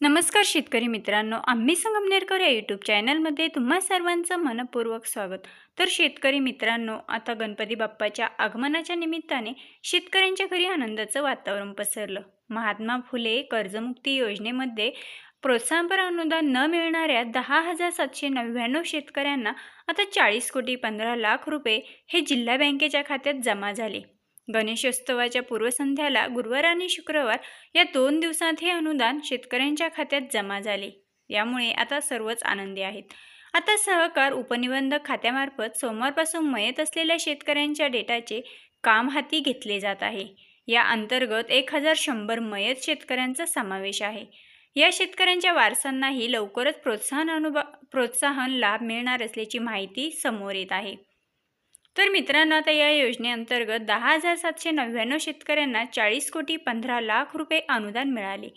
नमस्कार शेतकरी मित्रांनो आम्ही संगमनेरकर या यूट्यूब चॅनलमध्ये तुम्हा सर्वांचं मनपूर्वक स्वागत. तर शेतकरी मित्रांनो आता गणपती बाप्पाच्या आगमनाच्या निमित्ताने शेतकऱ्यांच्या घरी आनंदाचं वातावरण पसरलं. महात्मा फुले कर्जमुक्ती योजनेमध्ये प्रोत्साहनपर अनुदान न मिळणाऱ्या दहा हजार सातशे नव्याण्णव शेतकऱ्यांना आता चाळीस कोटी पंधरा लाख रुपये हे जिल्हा बँकेच्या खात्यात जमा झाले. गणेशोत्सवाच्या पूर्वसंध्याला गुरुवार आणि शुक्रवार या दोन दिवसात हे अनुदान शेतकऱ्यांच्या खात्यात जमा झाले. यामुळे आता सर्वच आनंदी आहेत. आता सहकार उपनिबंधक खात्यामार्फत सोमवारपासून मयत असलेल्या शेतकऱ्यांच्या डेटाचे काम हाती घेतले जात आहे. या अंतर्गत एक हजार शंभर मयत शेतकऱ्यांचा समावेश आहे. या शेतकऱ्यांच्या वारसांनाही लवकरच प्रोत्साहन अनुभव प्रोत्साहन लाभ मिळणार असल्याची माहिती समोर येत आहे. तर मित्रांनो आता या योजनेअंतर्गत दहा हजार सातशे नव्याण्णव शेतकऱ्यांना चाळीस कोटी पंधरा लाख रुपये अनुदान मिळाले.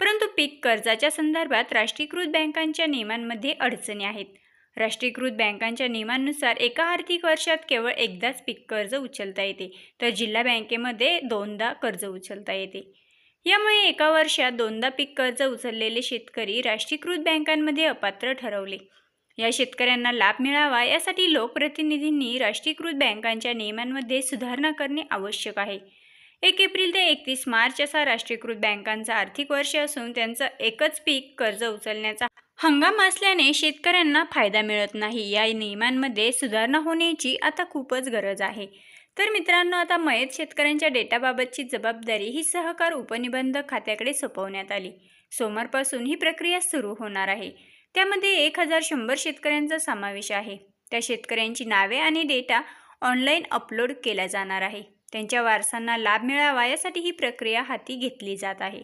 परंतु पीक कर्जाच्या संदर्भात राष्ट्रीयकृत बँकांच्या नियमांमध्ये अडचणी आहेत. राष्ट्रीयकृत बँकांच्या नियमांनुसार एका आर्थिक वर्षात केवळ एकदाच पीक कर्ज उचलता येते तर जिल्हा बँकेमध्ये दोनदा कर्ज उचलता येते. यामुळे एका वर्षात दोनदा पीक कर्ज उचललेले शेतकरी राष्ट्रीयकृत बँकांमध्ये अपात्र ठरवले. या शेतकऱ्यांना लाभ मिळावा यासाठी लोकप्रतिनिधींनी राष्ट्रीयकृत बँकांच्या नियमांमध्ये सुधारणा करणे आवश्यक आहे. एक एप्रिल ते एकतीस मार्च असा राष्ट्रीयकृत बँकांचा आर्थिक वर्ष असून त्यांचं एकच पीक कर्ज उचलण्याचा हंगाम असल्याने शेतकऱ्यांना फायदा मिळत नाही. या नियमांमध्ये सुधारणा होण्याची आता खूपच गरज आहे. तर मित्रांनो आता मयत शेतकऱ्यांच्या डेटाबाबतची जबाबदारी ही सहकार उपनिबंधक खात्याकडे सोपवण्यात आली. सोमवारपासून ही प्रक्रिया सुरू होणार आहे. त्यामध्ये एक हजार शंभर शेतकऱ्यांचा समावेश आहे. त्या शेतकऱ्यांची नावे आणि डेटा ऑनलाईन अपलोड केला जाणार आहे. त्यांच्या वारसांना लाभ मिळावा यासाठी ही प्रक्रिया हाती घेतली जात आहे.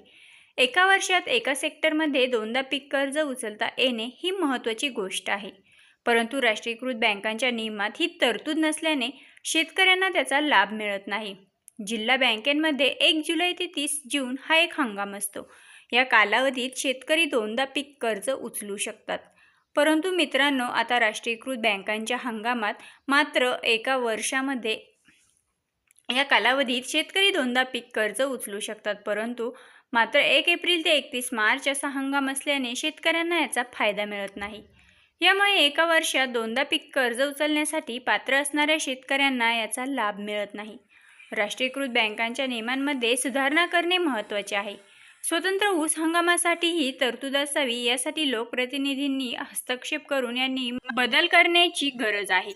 एका वर्षात एका सेक्टरमध्ये दोनदा पीक कर्ज उचलता येणे ही महत्त्वाची गोष्ट आहे. परंतु राष्ट्रीयकृत बँकांच्या नियमात ही तरतूद नसल्याने शेतकऱ्यांना त्याचा लाभ मिळत नाही. जिल्हा बँकेमध्ये एक जुलै ते तीस जून हा एक हंगाम असतो. या कालावधीत शेतकरी दोनदा पीक कर्ज उचलू शकतात. परंतु मित्रांनो आता राष्ट्रीयकृत बँकांच्या हंगामात मात्र एका वर्षामध्ये या कालावधीत शेतकरी दोनदा पीक कर्ज उचलू शकतात. परंतु मात्र एक एप्रिल ते एकतीस मार्च असा हंगाम असल्याने शेतकऱ्यांना याचा फायदा मिळत नाही. यामुळे एका वर्षात दोनदा पीक कर्ज उचलण्यासाठी पात्र असणाऱ्या शेतकऱ्यांना याचा लाभ मिळत नाही. राष्ट्रीयकृत बँकांच्या नियमांमध्ये सुधारणा करणे महत्त्वाचे आहे. स्वतंत्र ऊस हंगामासाठीही तरतूद असावी यासाठी लोकप्रतिनिधींनी हस्तक्षेप करून यांनी बदल करण्याची गरज आहे.